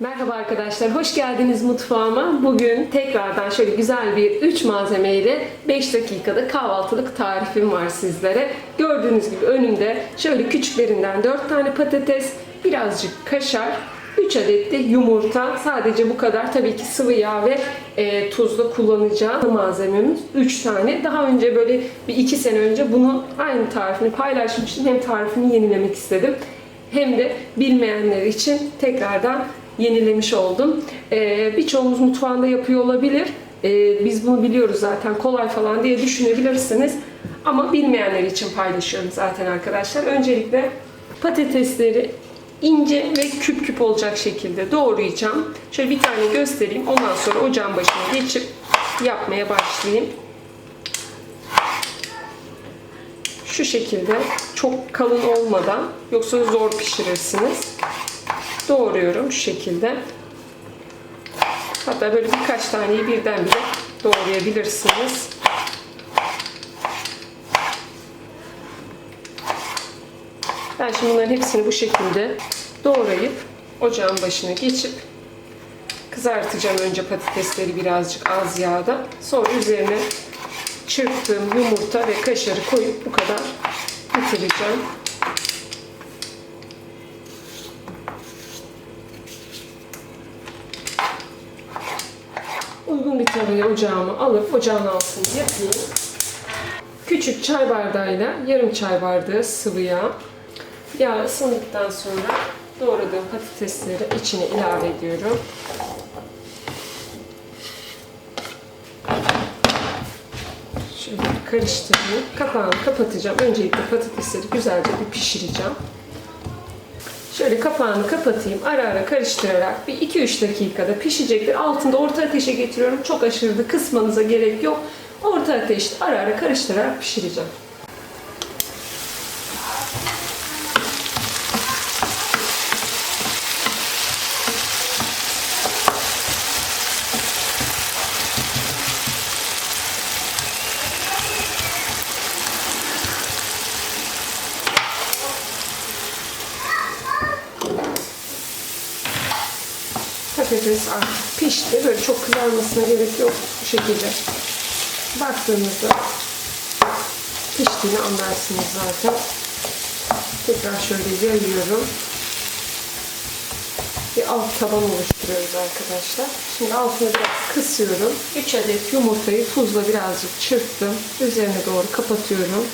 Merhaba arkadaşlar, hoş geldiniz mutfağıma. Bugün tekrardan şöyle güzel bir 3 malzemeyle 5 dakikada kahvaltılık tarifim var sizlere. Gördüğünüz gibi önümde şöyle küçüklerinden 4 tane patates, birazcık kaşar, 3 adet de yumurta. Sadece bu kadar. Tabii ki sıvı yağ ve e, tuzla kullanacağım malzememiz 3 tane. Daha önce böyle bir 2 sene önce bunun aynı tarifini paylaşmıştım. Hem tarifini yenilemek istedim hem de bilmeyenler için tekrardan yenilemiş oldum. Ee, birçoğumuz mutfağında yapıyor olabilir. Ee, biz bunu biliyoruz zaten kolay falan diye düşünebilirsiniz. Ama bilmeyenler için paylaşıyorum zaten arkadaşlar. Öncelikle patatesleri ince ve küp küp olacak şekilde doğrayacağım. Şöyle bir tane göstereyim. Ondan sonra ocağın başına geçip yapmaya başlayayım. Şu şekilde çok kalın olmadan yoksa zor pişirirsiniz. Doğruyorum şu şekilde. Hatta böyle birkaç taneyi birden bile doğrayabilirsiniz. Ben şimdi bunların hepsini bu şekilde doğrayıp ocağın başına geçip kızartacağım önce patatesleri birazcık az yağda. Sonra üzerine çırptığım yumurta ve kaşarı koyup bu kadar bitireceğim. Uygun bir tavayı ocağıma alıp ocağın altını yapayım. Küçük çay bardağıyla yarım çay bardağı sıvı yağ. Yağ ısındıktan sonra doğradığım patatesleri içine ilave ediyorum. Şöyle karıştırayım. Kapağını kapatacağım. Öncelikle patatesleri güzelce bir pişireceğim. Şöyle kapağını kapatayım. Ara ara karıştırarak bir 2-3 dakikada pişecektir. Altında orta ateşe getiriyorum. Çok aşırı da kısmanıza gerek yok. Orta ateşte ara ara karıştırarak pişireceğim. Patates artık pişti. Böyle çok kızarmasına gerek yok. Bu şekilde baktığınızda piştiğini anlarsınız zaten. Tekrar şöyle yayıyorum. Bir alt taban oluşturuyoruz arkadaşlar. Şimdi altını biraz kısıyorum. 3 adet yumurtayı tuzla birazcık çırptım. Üzerine doğru kapatıyorum.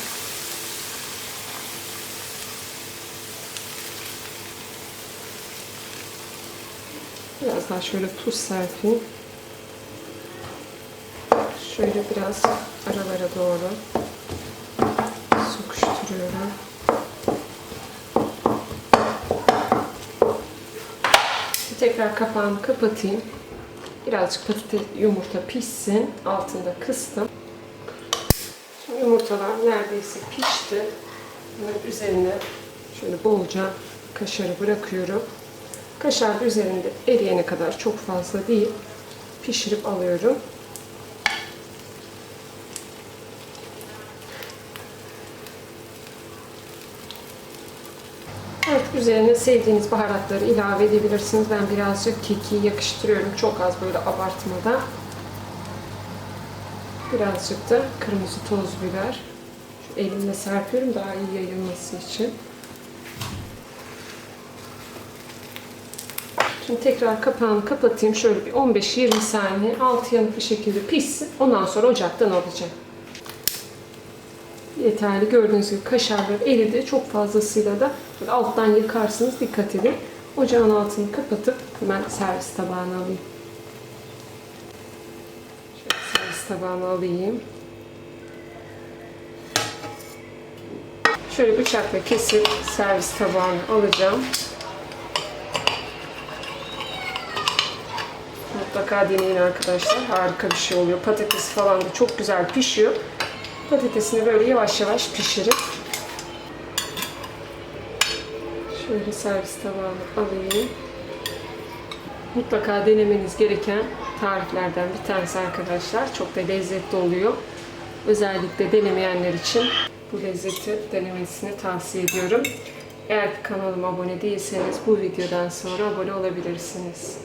Biraz daha şöyle tuz serpeyim. Şöyle biraz aralara doğru sokuşturuyorum. Tekrar kapağını kapatayım. Birazcık patates yumurta pişsin. Altında kıstım. Şimdi yumurtalar neredeyse pişti. Bunların üzerine şöyle bolca kaşarı bırakıyorum. Kaşar üzerinde eriyene kadar çok fazla değil. Pişirip alıyorum. Artık üzerine sevdiğiniz baharatları ilave edebilirsiniz. Ben birazcık keki yakıştırıyorum. Çok az böyle abartmadan. Birazcık da kırmızı toz biber. Şu elimle serpiyorum daha iyi yayılması için. Şimdi tekrar kapağını kapatayım. Şöyle bir 15-20 saniye altı yanık bir şekilde pişsin. Ondan sonra ocaktan alacağım. Yeterli. Gördüğünüz gibi kaşarlar eridi. Çok fazlasıyla da böyle alttan yıkarsınız. Dikkat edin. Ocağın altını kapatıp hemen servis tabağına alayım. Şöyle servis tabağına alayım. Şöyle bıçakla kesip servis tabağına alacağım. Mutlaka deneyin arkadaşlar. Harika bir şey oluyor. Patates falan da çok güzel pişiyor. Patatesini böyle yavaş yavaş pişirip şöyle servis tabağına alayım. Mutlaka denemeniz gereken tariflerden bir tanesi arkadaşlar. Çok da lezzetli oluyor. Özellikle denemeyenler için bu lezzeti denemesini tavsiye ediyorum. Eğer kanalıma abone değilseniz bu videodan sonra abone olabilirsiniz.